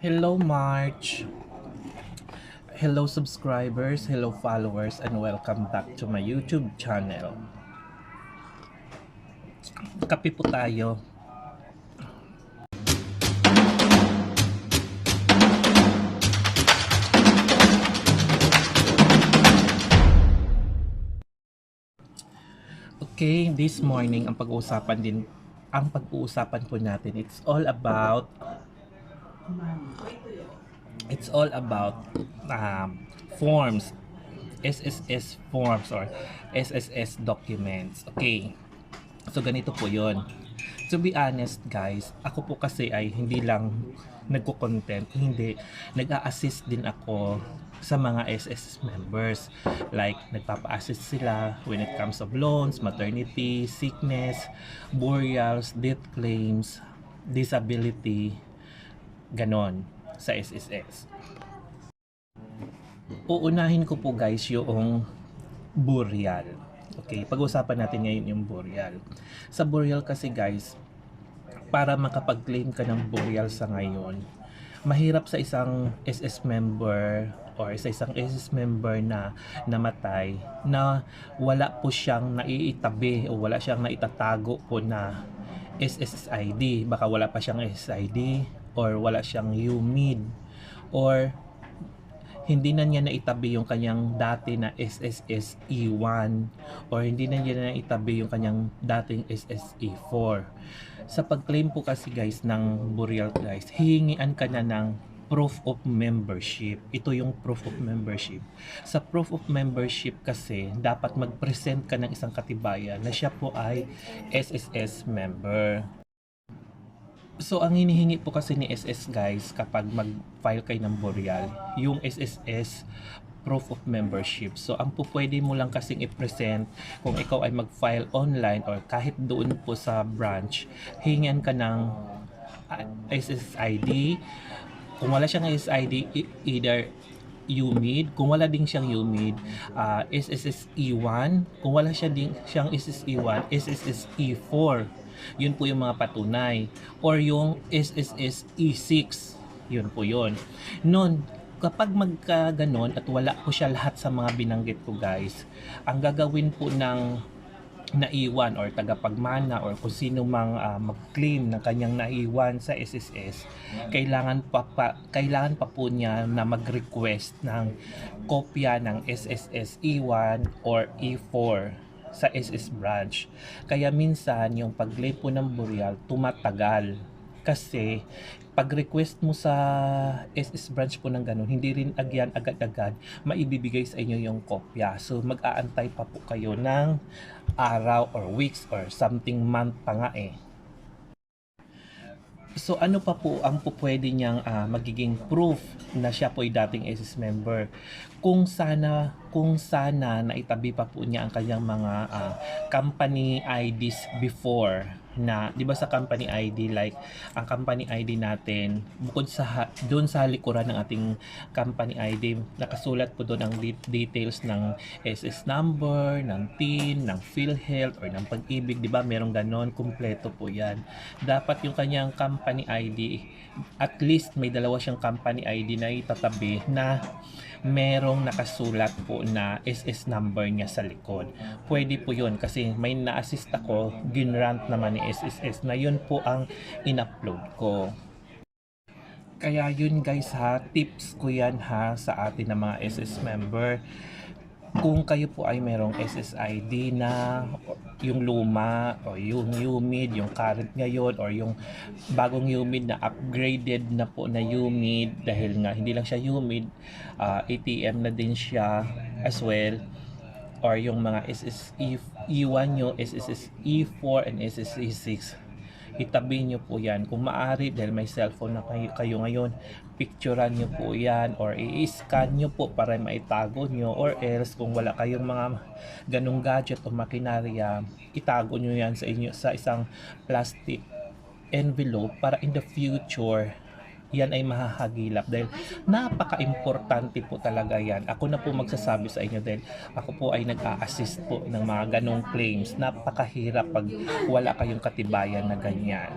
Hello March! Hello subscribers, hello followers, and welcome back to my YouTube channel. Kape po tayo. Okay, this morning ang pag-uusapan din ang pag-uusapan po natin it's all about it's all about um, forms. SSS forms or SSS documents. Okay. So ganito po yon to be honest guys ako po kasi ay hindi lang nagko-content hindi nag-a-assist din ako sa mga SSS members. Like nagpapa-assist sila when it comes of loans, maternity, sickness, burials, death claims, disability, ganon sa SSS. Uunahin ko po guys yung burial. Okay, pag-usapan natin ngayon yung burial. Sa burial kasi guys, para makapag-claim ka ng burial sa ngayon, mahirap sa isang SS member or sa isang SS member na namatay na wala po siyang naiitabi o wala siyang naitatago po na SSID. Baka wala pa siyang SSID or wala siyang UMID or hindi na niya naitabi yung kanyang dati na SSS E1 or hindi na niya naitabi yung kanyang dating SSE4. Sa pag-claim po kasi guys ng burial guys, hihingian ka na ng proof of membership. Ito yung proof of membership. Sa proof of membership kasi, dapat mag-present ka ng isang katibayan na siya po ay SSS member. So, ang hinihingi po kasi ni SS guys kapag mag-file kayo ng burial, yung SSS proof of membership. So, ang po pwede mo lang kasing i-present kung ikaw ay mag-file online or kahit doon po sa branch, hingan ka ng ah, SSID. Kung wala siyang SSID, either UMID, kung wala din siyang UMID, uh, SSSE1, kung wala siya din siyang SSE1, SSSE4. Yun po yung mga patunay. Or yung SSSE6. Yun po yun. Noon, kapag magkaganon at wala po siya lahat sa mga binanggit ko guys, ang gagawin po ng naiwan or tagapagmana or kung sino mang ah, mag-claim ng kanyang naiwan sa SSS, kailangan pa, pa kailangan pa po niya na mag-request ng kopya ng SSS E1 or E4 sa SS branch. Kaya minsan yung pag-claim po ng burial tumatagal kasi pag-request mo sa SS branch po ng ganun, hindi rin agyan agad-agad maibibigay sa inyo yung kopya. So mag-aantay pa po kayo ng araw or weeks or something month pa nga eh. So ano pa po ang po pwede niyang ah, magiging proof na siya po ay dating SS member? Kung sana kung sana naitabi pa po niya ang kanyang mga ah, company IDs before na 'di ba sa company ID like ang company ID natin bukod sa doon sa likuran ng ating company ID nakasulat po doon ang de- details ng SS number, ng PIN, ng PhilHealth or ng pag-ibig 'di ba? Merong ganon kumpleto po 'yan. Dapat yung kanyang company ID at least may dalawa siyang company ID na itatabi na merong nakasulat po na SS number niya sa likod. Pwede po yun kasi may na-assist ako, ginrant naman ni SSS na yun po ang in-upload ko. Kaya yun guys ha, tips ko yan ha sa atin na mga SS member kung kayo po ay merong SSID na yung luma o yung UMID, yung current ngayon or yung bagong UMID na upgraded na po na UMID dahil nga hindi lang siya UMID, ah, ATM na din siya as well. Or yung mga SSE E1 nyo, SSE E4 and SSE 6 itabi nyo po yan. Kung maaari dahil may cellphone na kayo, kayo ngayon picturean nyo po yan or i-scan nyo po para maitago nyo or else kung wala kayong mga ganong gadget o makinarya itago nyo yan sa inyo sa isang plastic envelope para in the future yan ay mahahagilap dahil napaka-importante po talaga yan. Ako na po magsasabi sa inyo dahil ako po ay nag-a-assist po ng mga ganong claims. Napakahirap pag wala kayong katibayan na ganyan.